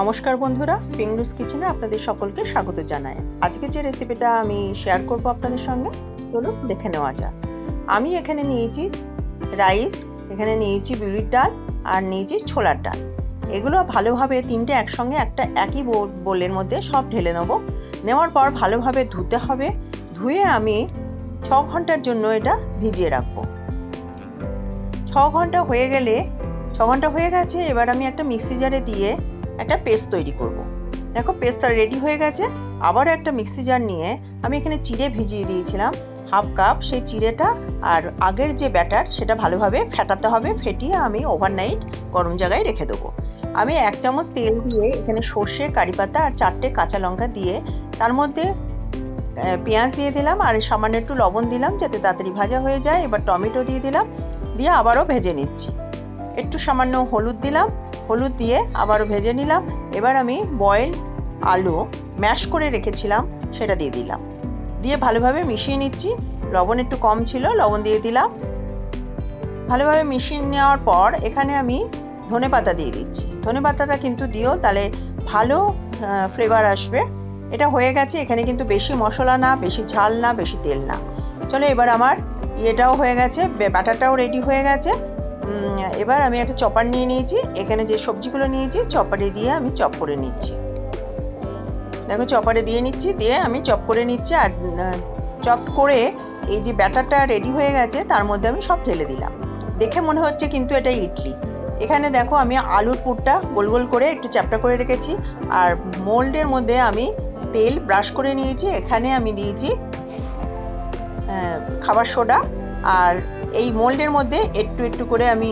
নমস্কার বন্ধুরা পিংলুস কিচেনে আপনাদের সকলকে স্বাগত জানাই। আজকে যে রেসিপিটা আমি শেয়ার করব আপনাদের সঙ্গে, চলুন দেখে নেওয়া যাক। আমি এখানে নিয়েছি রাইস এখানে নিয়েছি বিউলির ডাল, আর নিয়েছি ছোলার ডাল। এগুলো ভালোভাবে তিনটে একসঙ্গে একটা একই বোলের মধ্যে সব ঢেলে নেব। নেওয়ার পর ভালোভাবে ধুতে হবে। ধুয়ে আমি ছ ঘণ্টার জন্য এটা ভিজিয়ে রাখব। ছ ঘণ্টা হয়ে গেলে, ছ ঘণ্টা হয়ে গেছে, এবার আমি একটা মিক্সি জারে দিয়ে একটা পেস্ট তৈরি করব। দেখো পেস্টটা রেডি হয়ে গেছে। আবার একটা মিক্সি জার নিয়ে আমি এখানে চিড়ে ভিজিয়ে দিয়েছিলাম হাফ কাপ সেই চিড়েটা আর আগের যে ব্যাটার সেটা ভালোভাবে ফেটাতে হবে, ফেটিয়ে আমি ওভারনাইট গরম জায়গায় রেখে দেবো। আমি এক চামচ তেল দিয়ে এখানে সর্ষে, কারি পাতা আর চারটে কাঁচা লঙ্কা দিয়ে তার মধ্যে পেঁয়াজ দিয়ে দিলাম আর সামান্য একটু লবণ দিলাম যাতে তাড়াতাড়ি ভাজা হয়ে যায়। এবার টমেটো দিয়ে দিলাম, দিয়ে আবারও ভেজে নিচ্ছি। একটু সামান্য হলুদ দিলাম হলুদ দিয়ে আবারও ভেজে নিলাম। এবার আমি বয়েল আলু ম্যাশ করে রেখেছিলাম, সেটা দিয়ে দিলাম। দিয়ে ভালোভাবে মিশিয়ে নিচ্ছি। লবণ একটু কম ছিল, লবণ দিয়ে দিলাম। ভালোভাবে মিশিয়ে নেওয়ার পর এখানে আমি ধনে পাতা দিয়ে দিচ্ছি। ধনে পাতাটা কিন্তু দিও তাহলে ভালো ফ্লেভার আসবে। এটা হয়ে গেছে, এখানে কিন্তু বেশি মশলা না, বেশি ঝাল না, বেশি তেল না। চলো এবার আমার ইয়েটাও হয়ে গেছে ব্যাটারটাও রেডি হয়ে গেছে। এবার আমি একটা চপার নিয়ে নিয়েছি। এখানে যে সবজিগুলো নিয়েছি, চপারে দিয়ে আমি চপ করে নিচ্ছি। দেখো, চপারে দিয়ে নিচ্ছি, দিয়ে আমি চপ করে নিচ্ছি। আর চপ করে এই যে ব্যাটারটা রেডি হয়ে গেছে, তার মধ্যে আমি সব ঢেলে দিলাম। দেখে মনে হচ্ছে কিন্তু এটা ইডলি। এখানে দেখো, আমি আলুর পুরটা গোল গোল করে একটু চ্যাপটা করে রেখেছি। আর মোল্ডের মধ্যে আমি তেল ব্রাশ করে নিয়েছি। এখানে আমি দিয়েছি খাবার সোডা। আর এই মোল্ডের মধ্যে একটু একটু করে আমি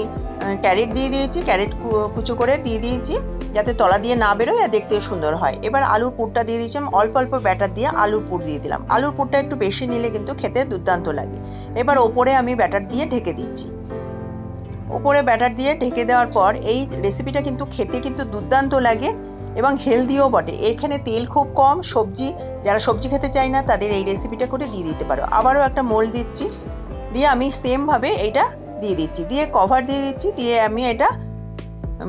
ক্যারেট দিয়ে দিয়েছি, ক্যারেট কুচো করে দিয়ে দিয়েছি, যাতে তলা দিয়ে না বেরোয় আর দেখতে সুন্দর হয়। এবার আলুর পুরটা দিয়ে দিয়েছিলাম অল্প অল্প ব্যাটার দিয়ে আলুর পুর দিয়ে দিলাম। আলুর পুরটা একটু বেশি নিলে কিন্তু খেতে দুর্দান্ত লাগে। এবার ওপরে আমি ব্যাটার দিয়ে ঢেকে দিচ্ছি। ওপরে ব্যাটার দিয়ে ঢেকে দেওয়ার পর এই রেসিপিটা কিন্তু খেতে কিন্তু দুর্দান্ত লাগে এবং হেলদিও বটে। এখানে তেল খুব কম, সবজি, যারা সবজি খেতে চায় না, তাদের এই রেসিপিটা করে দিয়ে দিতে পারো। আবারও একটা মোল দিচ্ছি। দিয়ে আমি সেমভাবে এইটা দিয়ে দিচ্ছি। দিয়ে কভার দিয়ে দিচ্ছি, দিয়ে আমি এটা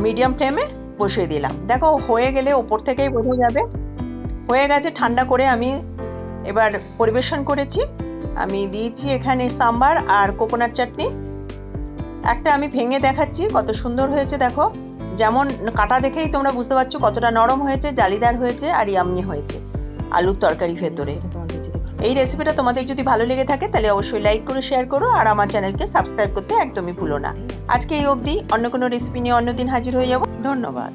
মিডিয়াম ফ্লেমে বসিয়ে দিলাম। দেখো, হয়ে গেলে ওপর থেকেই বোঝা যাবে। হয়ে গেছে, ঠান্ডা করে আমি এবার পরিবেশন করেছি। আমি দিয়েছি এখানে সাম্বার আর কোকোনাট চাটনি। একটা আমি ভেঙে দেখাচ্ছি, কত সুন্দর হয়েছে, দেখো। যেমন কাটা দেখেই তোমরা বুঝতে পারছ কতটা নরম হয়েছে, জালিদার হয়েছে আর ইয়ামনি হয়েছে। আলুর তরকারি ভেতরে। এই রেসিপিটা তোমাদের যদি ভালো লেগে থাকে, তাহলে অবশ্যই লাইক করো শেয়ার করো, আর আমার চ্যানেলকে সাবস্ক্রাইব করতে একদমই ভুলো না। আজকে এই অবধি অন্য কোনো রেসিপি নিয়ে অন্যদিন হাজির হয়ে যাব। ধন্যবাদ।